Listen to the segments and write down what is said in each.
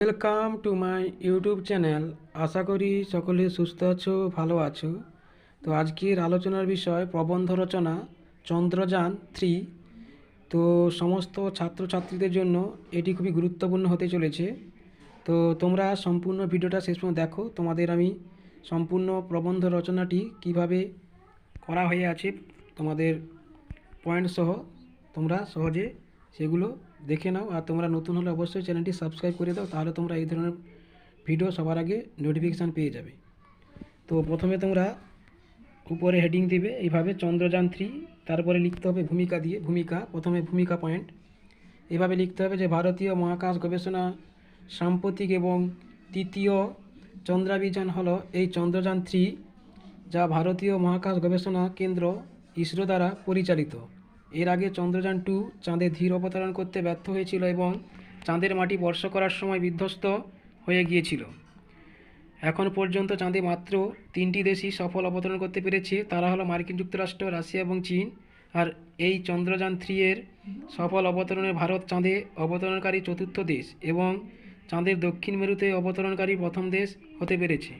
Welcome to my YouTube channel আশা করি সকলে সুস্থ আছো, ভালো আছো। তো আজকের আলোচনার বিষয় প্রবন্ধ রচনা, চন্দ্রযান থ্রি তো সমস্ত ছাত্রছাত্রীদের জন্য এটি খুবই গুরুত্বপূর্ণ হতে চলেছে। তো তোমরা সম্পূর্ণ ভিডিওটা শেষ পর্যন্ত দেখো। তোমাদের আমি সম্পূর্ণ প্রবন্ধ রচনাটি কীভাবে করা হয়ে আছে তোমাদের পয়েন্ট সহ তোমরা সহজে সেগুলো দেখে নাও আর তোমরা নতুন হলে অবশ্যই চ্যানেলটি সাবস্ক্রাইব করে দাও, তাহলে তোমরা এই ধরনের ভিডিও সবার আগে নোটিফিকেশান পেয়ে যাবে। তো প্রথমে তোমরা উপরে হেডিং দিবে, এইভাবে চন্দ্রযান থ্রি তারপরে লিখতে হবে ভূমিকা দিয়ে, ভূমিকা, প্রথমে ভূমিকা পয়েন্ট এভাবে লিখতে হবে যে ভারতীয় মহাকাশ গবেষণা সাম্প্রতিক এবং তৃতীয় চন্দ্রাভিযান হলো এই চন্দ্রযান থ্রি যা ভারতীয় মহাকাশ গবেষণা কেন্দ্র ইসরো দ্বারা পরিচালিত। এর আগে চন্দ্রযান টু চাঁদে ধীর অবতরণ করতে ব্যর্থ হয়েছিল এবং চাঁদের মাটি বর্ষ করার সময় বিধ্বস্ত হয়ে গিয়েছিল। এখন পর্যন্ত চাঁদে মাত্র তিনটি দেশই সফল অবতরণ করতে পেরেছে। তারা হলো মার্কিন যুক্তরাষ্ট্র, রাশিয়া এবং চীন। আর এই চন্দ্রযান থ্রি এর সফল অবতরণে ভারত চাঁদে অবতরণকারী চতুর্থ দেশ এবং চাঁদের দক্ষিণ মেরুতে অবতরণকারী প্রথম দেশ হতে পেরেছে।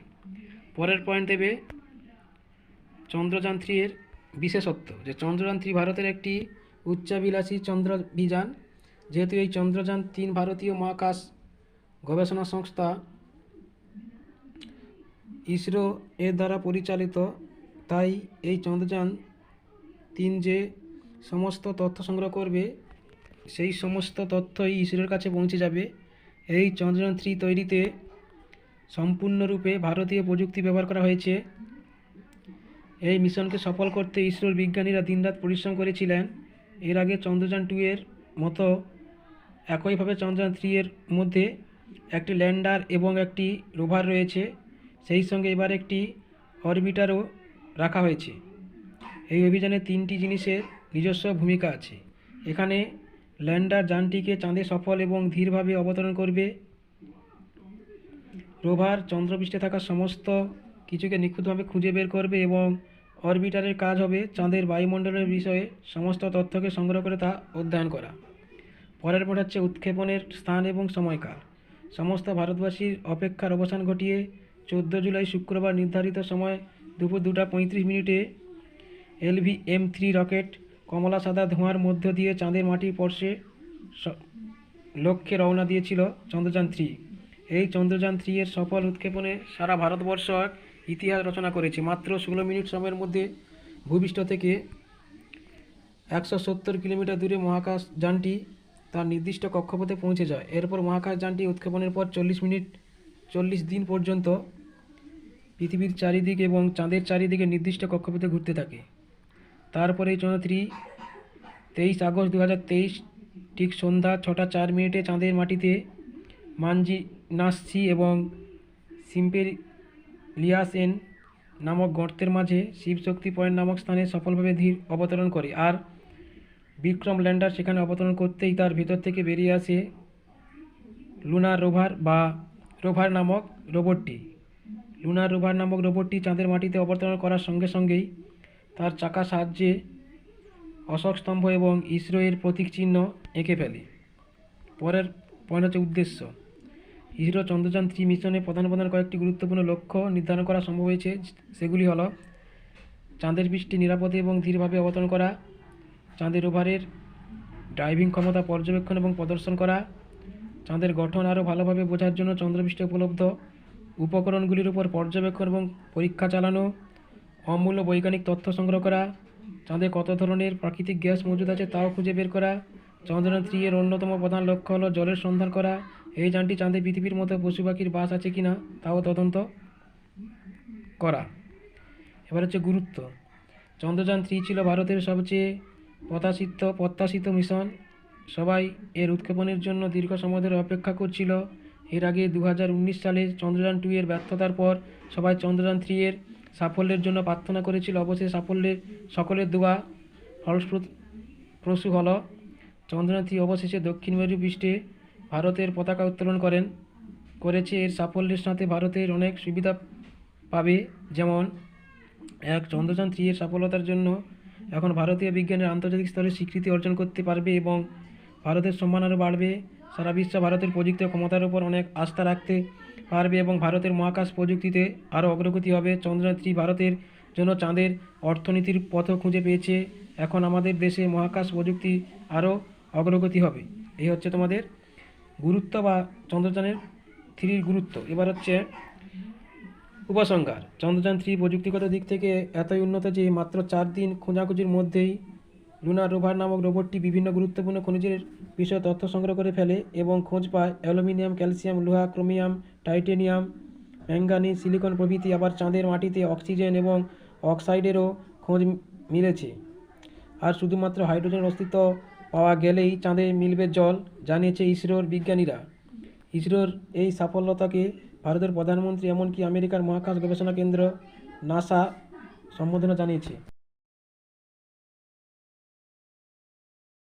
পরের পয়েন্ট দেবে চন্দ্রযান থ্রি এর বিশেষত্ব যে চন্দ্রযান থ্রি ভারতের একটি উচ্চাভিলাষী চন্দ্রাভিযান। যেহেতু এই চন্দ্রযান তিন ভারতীয় মহাকাশ গবেষণা সংস্থা ইসরো এর দ্বারা পরিচালিত, তাই এই চন্দ্রযান তিন যে সমস্ত তথ্য সংগ্রহ করবে, সেই সমস্ত তথ্যই ইসরোর কাছে পৌঁছে যাবে। এই চন্দ্রযান থ্রি তৈরিতে সম্পূর্ণরূপে ভারতীয় প্রযুক্তি ব্যবহার করা হয়েছে। এই মিশনকে সফল করতে ইসরোর বিজ্ঞানীরা দিনরাত পরিশ্রম করেছিলেন। এর আগে চন্দ্রযান টু এর মতো একইভাবে চন্দ্রযান থ্রি এর মধ্যে একটি ল্যান্ডার এবং একটি রোভার রয়েছে। সেই সঙ্গে এবার একটি অরবিটারও রাখা হয়েছে। এই অভিযানে তিনটি জিনিসের নিজস্ব ভূমিকা আছে। এখানে ল্যান্ডার যানটিকে চাঁদে সফল এবং ধীরভাবে অবতরণ করবে। রোভার চন্দ্রপৃষ্ঠে থাকা সমস্ত কিছুকে নিখুঁতভাবে খুঁজে বের করবে এবং অরবিটারের কাজ হবে চাঁদের বায়ুমণ্ডলের বিষয়ে সমস্ত তথ্যকে সংগ্রহ করে তা অধ্যয়ন করা। পরের পর হচ্ছে উৎক্ষেপণের স্থান এবং সময়কাল। সমস্ত ভারতবাসীর অপেক্ষার অবসান ঘটিয়ে চোদ্দ জুলাই শুক্রবার নির্ধারিত সময় দুপুর দুটা পঁয়ত্রিশ মিনিটে এলভি এম থ্রি রকেট কমলা সাদা ধোঁয়ার মধ্য দিয়ে চাঁদের মাটি স্পর্শে স- লক্ষ্যে রওনা দিয়েছিল চন্দ্রযান থ্রি। এই চন্দ্রযান থ্রি এর সফল উৎক্ষেপণে সারা ভারতবর্ষ এক ইতিহাস রচনা করেছে। মাত্র ষোলো মিনিট সময়ের মধ্যে ভূপৃষ্ঠ থেকে একশো সত্তর কিলোমিটার দূরে মহাকাশ যানটি তার নির্দিষ্ট কক্ষপথে পৌঁছে যায়। এরপর মহাকাশ যানটি উৎক্ষেপণের পর চল্লিশ মিনিট, চল্লিশ দিন পর্যন্ত পৃথিবীর চারিদিক এবং চাঁদের চারিদিকে নির্দিষ্ট কক্ষপথে ঘুরতে থাকে। তারপরে এই তেইশ আগস্ট দু হাজার তেইশ, ঠিক সন্ধ্যা ছটা চার মিনিটে চাঁদের মাটিতে মানজি নাসছি এবং সিম্পেলিয়াসেন নামক গর্তের মাঝে শিবশক্তি পয়েন্ট নামক স্থানে সফলভাবে ধীর অবতরণ করে আর বিক্রম ল্যান্ডার সেখানে অবতরণ করতেই তার ভিতর থেকে বেরিয়ে আসে লুনার রোভার বা রোভার নামক রোবটটি। লুনার রোভার নামক রোবটটি চাঁদের মাটিতে অবতরণ করার সঙ্গে সঙ্গেই তার চাকা সাহায্যে অশোক স্তম্ভ এবং ইসরো এর প্রতীক চিহ্ন এঁকে ফেলে। পরের, পয়েন্ট হচ্ছে উদ্দেশ্য। ইসরো চন্দ্রযান থ্রি মিশনে প্রধান প্রধান কয়েকটি গুরুত্বপূর্ণ লক্ষ্য নির্ধারণ করা সম্ভব হয়েছে, সেগুলি হলো চাঁদের পৃষ্ঠে নিরাপদে এবং ধীরভাবে অবতরণ করা, চাঁদের ওভারের ড্রাইভিং ক্ষমতা পর্যবেক্ষণ এবং প্রদর্শন করা, চাঁদের গঠন আরও ভালোভাবে বোঝার জন্য চন্দ্রপৃষ্ঠে উপলব্ধ উপকরণগুলির উপর পর্যবেক্ষণ এবং পরীক্ষা চালানো, অমূল্য বৈজ্ঞানিক তথ্য সংগ্রহ করা চাঁদে কত ধরনের প্রাকৃতিক গ্যাস মজুদ আছে তাও খুঁজে বের করা, চন্দ্রযান থ্রি এর অন্যতম প্রধান লক্ষ্য হলো জলের সন্ধান করা এই যানটি চাঁদে পৃথিবীর মতো পশু পাখির বাস আছে কি না তাও তদন্ত করা। এবার হচ্ছে গুরুত্ব। চন্দ্রযান থ্রি ছিল ভারতের সবচেয়ে প্রত্যাশিত প্রত্যাশিত মিশন সবাই এর উৎক্ষেপণের জন্য দীর্ঘ সময় ধরে অপেক্ষা করছিল। এর আগে দু হাজার উনিশ সালে চন্দ্রযান টু এর ব্যর্থতার পর সবাই চন্দ্রযান থ্রি এর সাফল্যের জন্য প্রার্থনা করেছিল। অবশ্যই সাফল্যের সকলের দোয়া ফলপ্রসূ হল। চন্দ্রযান থ্রি অবশেষে দক্ষিণ মেরু পৃষ্ঠে ভারতের পতাকা উত্তোলন করেন। করেছে এর সাফল্যের সাথে ভারতের অনেক সুবিধা পাবে, যেমন এক, চন্দ্রযান থ্রি এর সফলতার জন্য এখন ভারতীয় বিজ্ঞানের আন্তর্জাতিক স্তরে স্বীকৃতি অর্জন করতে পারবে এবং ভারতের সম্মান আরও বাড়বে। সারা বিশ্ব ভারতের প্রযুক্তি ক্ষমতার উপর অনেক আস্থা রাখতে পারবে এবং ভারতের মহাকাশ প্রযুক্তিতে আরও অগ্রগতি হবে। চন্দ্রযান থ্রি ভারতের জন্য চাঁদের অর্থনীতির পথ খুঁজে পেয়েছে। এখন আমাদের দেশে মহাকাশ প্রযুক্তি আরও অগ্রগতি হবে। এই হচ্ছে তোমাদের গুরুত্ব বা চন্দ্রযানের থ্রির গুরুত্ব। এবার হচ্ছে উপসংহার। চন্দ্রযান থ্রি প্রযুক্তিগত দিক থেকে এতই উন্নত যে মাত্র চার দিন খোঁজাখুঁজির মধ্যেই লুনার রোভার নামক রোবটটি বিভিন্ন গুরুত্বপূর্ণ খনিজের বিষয়ে তথ্য সংগ্রহ করে ফেলে এবং খোঁজ পায় অ্যালুমিনিয়াম, ক্যালসিয়াম, লোহা, ক্রোমিয়াম, টাইটেনিয়াম ম্যাঙ্গানিজ সিলিকন প্রভৃতি। আবার চাঁদের মাটিতে অক্সিজেন এবং অক্সাইডেরও খোঁজ মিলেছে। আর শুধুমাত্র হাইড্রোজেনের অস্তিত্ব পাওয়া গেলেই চাঁদে মিলবে জল, জানিয়েছে ইসরোর বিজ্ঞানীরা। ইসরোর এই সাফল্যতাকে ভারতের প্রধানমন্ত্রী, এমনকি আমেরিকার মহাকাশ গবেষণা কেন্দ্র, নাসা সম্বোধনা জানিয়েছে।